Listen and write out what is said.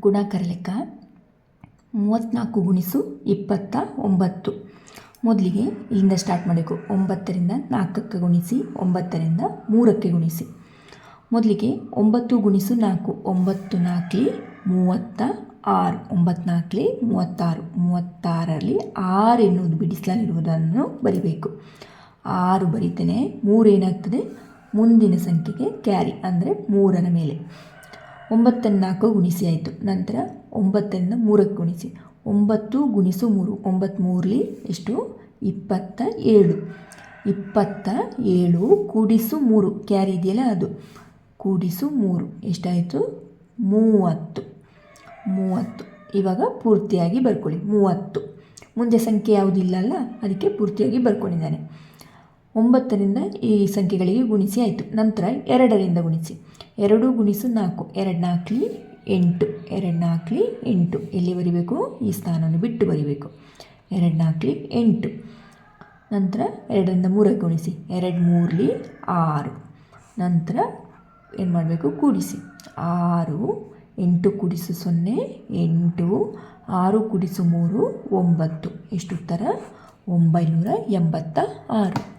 ಗುಣಾಕಾರ ಲೆಕ್ಕ ಮೂವತ್ತ್ನಾಲ್ಕು ಗುಣಿಸು ಇಪ್ಪತ್ತ ಒಂಬತ್ತು. ಮೊದಲಿಗೆ ಇಲ್ಲಿಂದ ಸ್ಟಾರ್ಟ್ ಮಾಡಬೇಕು. ಒಂಬತ್ತರಿಂದ ನಾಲ್ಕಕ್ಕೆ ಗುಣಿಸಿ, ಒಂಬತ್ತರಿಂದ ಮೂರಕ್ಕೆ ಗುಣಿಸಿ. ಮೊದಲಿಗೆ ಒಂಬತ್ತು ಗುಣಿಸು ನಾಲ್ಕು. ಒಂಬತ್ತು ನಾಲ್ಕಲಿ ಮೂವತ್ತ ಆರು. ಒಂಬತ್ನಾಲ್ಕಲಿ ಮೂವತ್ತಾರು. ಮೂವತ್ತಾರರಲ್ಲಿ ಆರು ಎನ್ನುವುದು ಬಿಡಿಸಲಿರುವುದನ್ನು ಬರಿಬೇಕು. ಆರು ಬರಿತೇನೆ ಮೂರೇನಾಗ್ತದೆ ಮುಂದಿನ ಸಂಖ್ಯೆಗೆ ಕ್ಯಾರಿ ಅಂದರೆ ಮೂರರ ಮೇಲೆ. ಒಂಬತ್ತನ್ನು ನಾಲ್ಕು ಗುಣಿಸಿ ಆಯಿತು. ನಂತರ ಒಂಬತ್ತನ್ನು ಮೂರಕ್ಕೆ ಗುಣಿಸಿ. ಒಂಬತ್ತು ಗುಣಿಸು ಮೂರು. ಒಂಬತ್ತು ಮೂರಲಿ ಎಷ್ಟು? ಇಪ್ಪತ್ತ ಏಳು. ಇಪ್ಪತ್ತ ಏಳು ಕೂಡಿಸು ಮೂರು. ಕ್ಯಾರಿ ಇದೆಯಲ್ಲ ಅದು. ಕೂಡಿಸು ಮೂರು. ಎಷ್ಟಾಯಿತು? ಮೂವತ್ತು. ಮೂವತ್ತು. ಇವಾಗ ಪೂರ್ತಿಯಾಗಿ ಬರ್ಕೊಳ್ಳಿ. ಮೂವತ್ತು. ಮುಂದೆ ಸಂಖ್ಯೆ ಯಾವುದಿಲ್ಲಲ್ಲ ಅದಕ್ಕೆ ಪೂರ್ತಿಯಾಗಿ ಬರ್ಕೊಂಡಿದ್ದಾನೆ. ಒಂಬತ್ತರಿಂದ ಈ ಸಂಖ್ಯೆಗಳಿಗೆ ಗುಣಿಸಿ ಆಯಿತು. ನಂತರ ಎರಡರಿಂದ ಗುಣಿಸಿ. ಎರಡು ಗುಣಿಸು ನಾಲ್ಕು. ಎರಡು ನಾಲ್ಕಲಿ ಎಂಟು. ಎರಡು ನಾಲ್ಕಲಿ ಎಂಟು. ಎಲ್ಲಿ ಬರಿಬೇಕು? ಈ ಸ್ಥಾನವನ್ನು ಬಿಟ್ಟು ಬರಿಬೇಕು. ಎರಡು ನಾಲ್ಕಲಿ ಎಂಟು. ನಂತರ ಎರಡರಿಂದ ಮೂರಕ್ಕೆ ಗುಣಿಸಿ. ಎರಡು ಮೂರಲಿ ಆರು. ನಂತರ ಏನು ಮಾಡಬೇಕು? ಕೂಡಿಸಿ. ಆರು, ಎಂಟು ಕೂಡಿಸು ಸೊನ್ನೆ, ಎಂಟು, ಆರು ಕೂಡಿಸು ಮೂರು, ಒಂಬತ್ತು. ಎಷ್ಟು ಉತ್ತರ ಒಂಬೈನೂರ ಎಂಬತ್ತ ಆರು.